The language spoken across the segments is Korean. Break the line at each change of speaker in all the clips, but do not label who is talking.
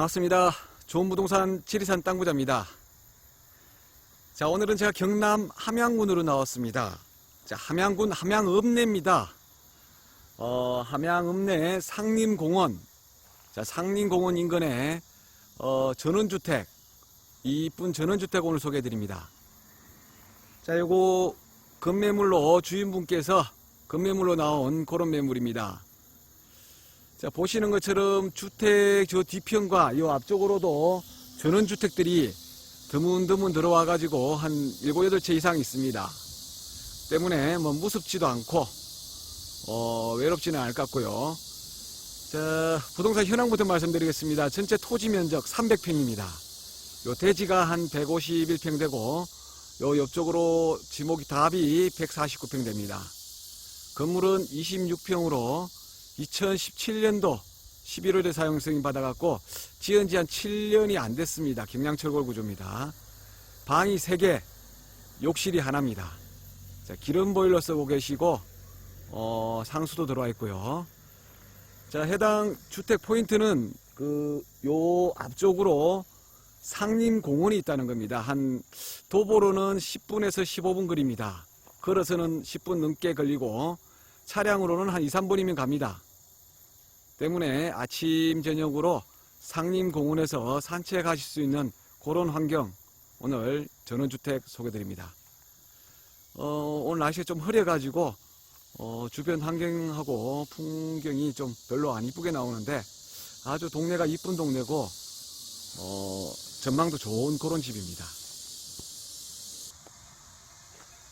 반갑습니다. 좋은 부동산 지리산 땅부자입니다. 자, 오늘은 제가 경남 함양군으로 나왔습니다. 자, 함양군 함양읍내입니다. 어, 함양읍내 상림공원. 자, 상림공원 인근에 어, 전원주택. 이쁜 전원주택 오늘 소개해 드립니다. 자, 요거 건매물로 주인분께서 건매물로 나온 그런 매물입니다. 자, 보시는 것처럼 주택 저 뒤편과 이 앞쪽으로도 전원주택들이 드문드문 들어와 가지고 한 7, 8채 이상 있습니다. 때문에 뭐 무섭지도 않고 어, 외롭지는 않을 것 같고요. 자, 부동산 현황부터 말씀드리겠습니다. 전체 토지 면적 300평입니다. 요 대지가 한 151평 되고 요 옆쪽으로 지목이 답이 149평 됩니다. 건물은 26평으로 2017년도 11월에 사용 승인 받아갖고 지은 지 한 7년이 안 됐습니다. 경량철골 구조입니다. 방이 3개, 욕실이 하나입니다. 자, 기름 보일러 쓰고 계시고 어, 상수도 들어와 있고요. 자, 해당 주택 포인트는 그 요 앞쪽으로 상림 공원이 있다는 겁니다. 한 도보로는 10분에서 15분 거리입니다. 걸어서는 10분 넘게 걸리고 차량으로는 한 2, 3분이면 갑니다. 때문에 아침 저녁으로 상림공원에서 산책하실 수 있는 그런 환경 오늘 전원주택 소개드립니다. 어, 오늘 날씨가 좀 흐려가지고 어, 주변 환경하고 풍경이 좀 별로 안 이쁘게 나오는데 아주 동네가 이쁜 동네고 어, 전망도 좋은 그런 집입니다.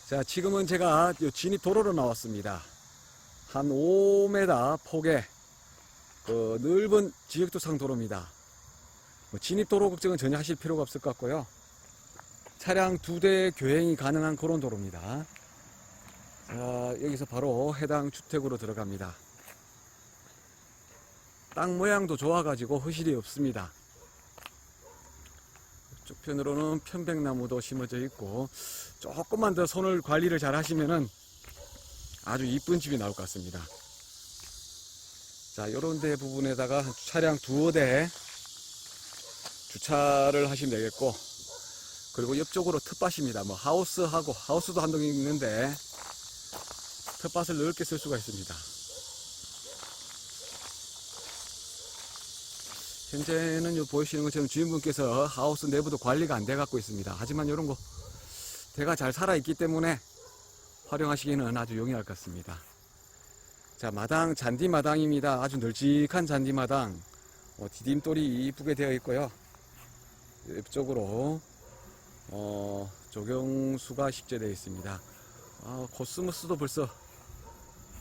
자, 지금은 제가 요 진입 도로로 나왔습니다. 한 5m 폭의 그 넓은 지역도상 도로입니다. 뭐 진입 도로 걱정은 전혀 하실 필요가 없을 것 같고요. 차량 두 대 교행이 가능한 그런 도로입니다. 자, 여기서 바로 해당 주택으로 들어갑니다. 땅 모양도 좋아가지고 허실이 없습니다. 이쪽 편으로는 편백나무도 심어져 있고 조금만 더 손을 관리를 잘 하시면은 아주 이쁜 집이 나올 것 같습니다. 자, 요런 데 부분에다가 차량 두어 대 주차를 하시면 되겠고, 그리고 옆쪽으로 텃밭입니다. 뭐, 하우스하고, 하우스도 한 동 있는데, 텃밭을 넓게 쓸 수가 있습니다. 현재는 요 보이시는 것처럼 주인분께서 하우스 내부도 관리가 안 돼 갖고 있습니다. 하지만 요런 거, 대가 잘 살아 있기 때문에 활용하시기는 아주 용이할 것 같습니다. 자, 마당, 잔디 마당입니다. 아주 널찍한 잔디 마당. 어, 디딤돌이 이쁘게 되어 있고요. 옆쪽으로, 어, 조경수가 식재되어 있습니다. 아, 코스모스도 벌써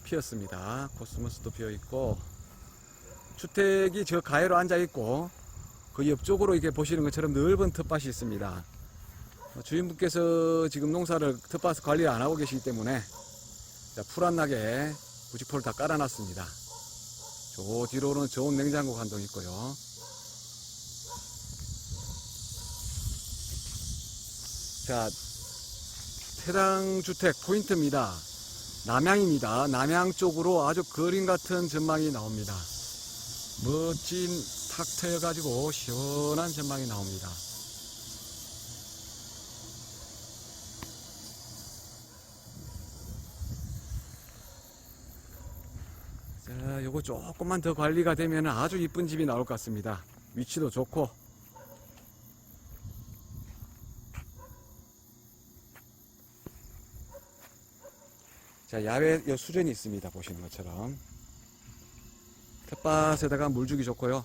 피었습니다. 코스모스도 피어 있고, 주택이 저 가해로 앉아 있고, 그 옆쪽으로 이렇게 보시는 것처럼 넓은 텃밭이 있습니다. 어, 주인분께서 지금 농사를 텃밭 관리 안 하고 계시기 때문에 자, 풀안 나게 부직포를 다 깔아놨습니다. 저 뒤로는 좋은 냉장고 한동 있고요. 자, 해당 주택 포인트입니다. 남양입니다. 남양 쪽으로 아주 그림 같은 전망이 나옵니다. 멋진 탁 트여가지고 시원한 전망이 나옵니다. 자, 요거 조금만 더 관리가 되면 아주 이쁜 집이 나올 것 같습니다. 위치도 좋고. 자, 야외 요 수전이 있습니다. 보시는 것처럼. 텃밭에다가 물 주기 좋고요.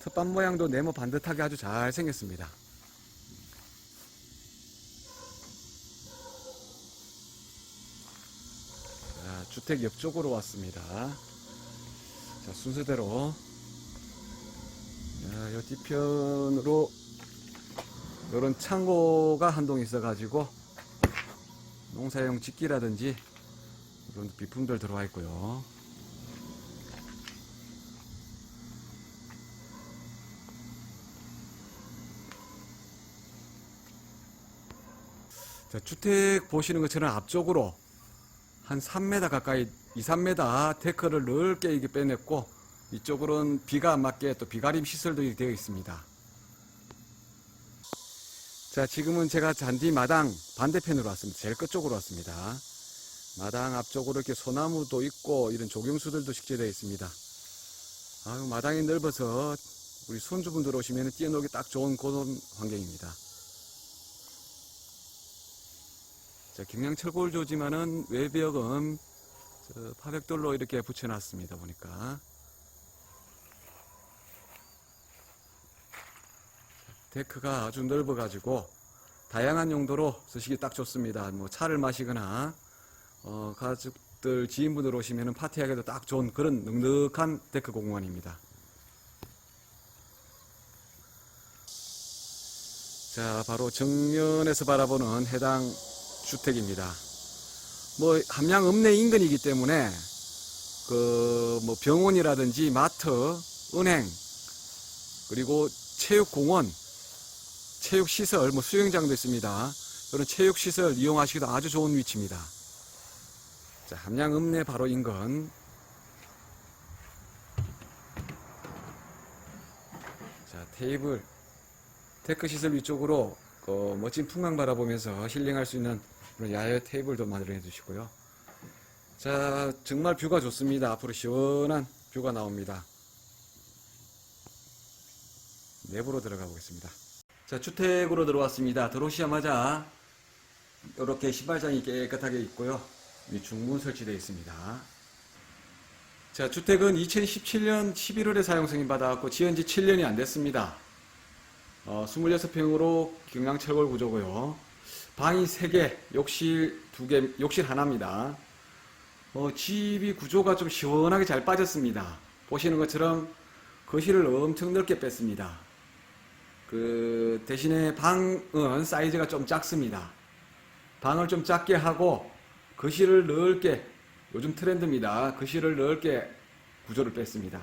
텃밭 모양도 네모 반듯하게 아주 잘 생겼습니다. 자, 주택 옆쪽으로 왔습니다. 자, 순서대로. 자, 요 뒤편으로 요런 창고가 한 동 있어가지고 농사용 직기라든지 이런 비품들 들어와 있고요. 자, 주택 보시는 것처럼 앞쪽으로 한 3m 가까이 2, 3m 데크를 넓게 이게 빼냈고 이쪽으로는 비가 안 맞게 또 비가림 시설도 되어 있습니다. 자, 지금은 제가 잔디 마당 반대편으로 왔습니다. 제일 끝쪽으로 왔습니다. 마당 앞쪽으로 이렇게 소나무도 있고 이런 조경수들도 식재되어 있습니다. 아유, 마당이 넓어서 우리 손주분들 오시면 뛰어놀기 딱 좋은 그런 환경입니다. 자, 경량 철골 조지만은 외벽은 저 파백돌로 이렇게 붙여놨습니다. 보니까. 데크가 아주 넓어가지고 다양한 용도로 쓰시기 딱 좋습니다. 뭐 차를 마시거나 어, 가족들 지인분들 오시면 파티하기도 딱 좋은 그런 넉넉한 데크 공간입니다. 자, 바로 정면에서 바라보는 해당 주택입니다. 뭐 함양 읍내 인근이기 때문에 그 뭐 병원이라든지 마트, 은행 그리고 체육공원, 체육시설, 뭐 수영장도 있습니다. 이런 체육시설 이용하시기도 아주 좋은 위치입니다. 자, 함양 읍내 바로 인근. 자, 테이블, 테크 시설 위쪽으로 그 멋진 풍광 바라보면서 힐링할 수 있는 그런 야외 테이블도 마련해 주시고요. 자, 정말 뷰가 좋습니다. 앞으로 시원한 뷰가 나옵니다. 내부로 들어가 보겠습니다. 자, 주택으로 들어왔습니다. 들어오시자마자 이렇게 신발장이 깨끗하게 있고요. 이 중문 설치되어 있습니다. 자, 주택은 2017년 11월에 사용 승인 받아갖고 지은 지 7년이 안 됐습니다. 어, 26평으로 경량철골 구조고요. 방이 3개, 욕실 2개, 욕실 하나입니다. 어, 집이 구조가 좀 시원하게 잘 빠졌습니다. 보시는 것처럼 거실을 엄청 넓게 뺐습니다. 그 대신에 방은 사이즈가 좀 작습니다. 방을 좀 작게 하고 거실을 넓게 요즘 트렌드입니다. 거실을 넓게 구조를 뺐습니다.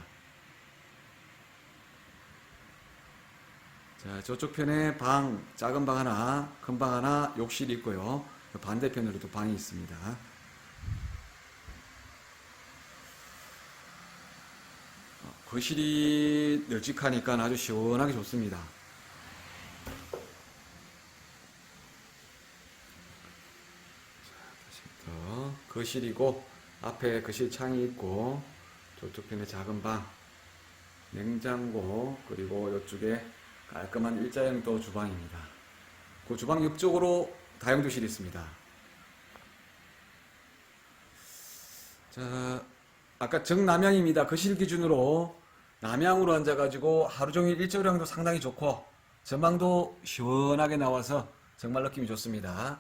자, 저쪽 편에 방, 작은 방 하나, 큰 방 하나, 욕실이 있고요. 반대편으로도 방이 있습니다. 어, 거실이 널찍하니까 아주 시원하게 좋습니다. 다시부터 거실이고 앞에 거실 창이 있고 저쪽 편에 작은 방, 냉장고 그리고 이쪽에 깔끔한 일자형도 주방입니다. 그 주방 옆쪽으로 다용도실이 있습니다. 자, 아까 정남향입니다. 거실 기준으로 남향으로 앉아가지고 하루 종일 일조량도 상당히 좋고 전망도 시원하게 나와서 정말 느낌이 좋습니다.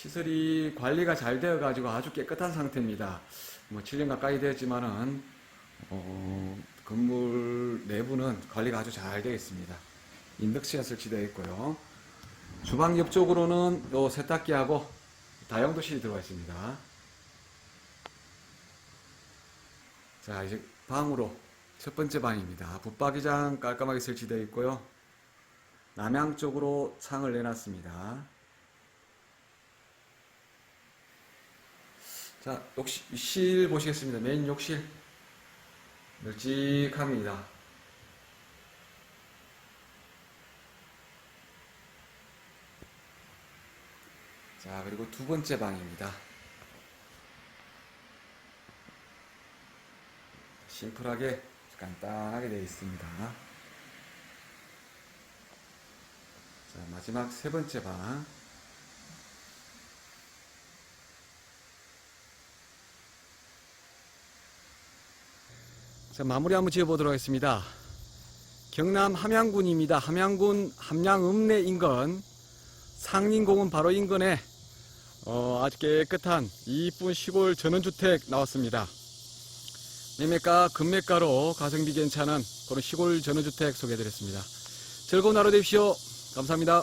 시설이 관리가 잘 되어 가지고 아주 깨끗한 상태입니다. 뭐 7년 가까이 되었지만은 어, 건물 내부는 관리가 아주 잘 되어 있습니다. 인덕시가 설치되어 있고요. 주방 옆쪽으로는 요 세탁기하고 다용도실이 들어가 있습니다. 자, 이제 방으로 첫 번째 방입니다. 붙박이장 깔끔하게 설치되어 있고요. 남향 쪽으로 창을 내놨습니다. 자, 욕실 보시겠습니다. 메인 욕실. 널찍합니다. 자, 그리고 두 번째 방입니다. 심플하게 간단하게 되어 있습니다. 자, 마지막 세 번째 방. 자, 마무리 한번 지어보도록 하겠습니다. 경남 함양군입니다. 함양군 함양읍내 인근 상린공원 바로 인근에 어, 아주 깨끗한 이쁜 시골 전원주택 나왔습니다. 매매가 금매가로 가성비 괜찮은 그런 시골 전원주택 소개해드렸습니다. 즐거운 하루 되십시오. 감사합니다.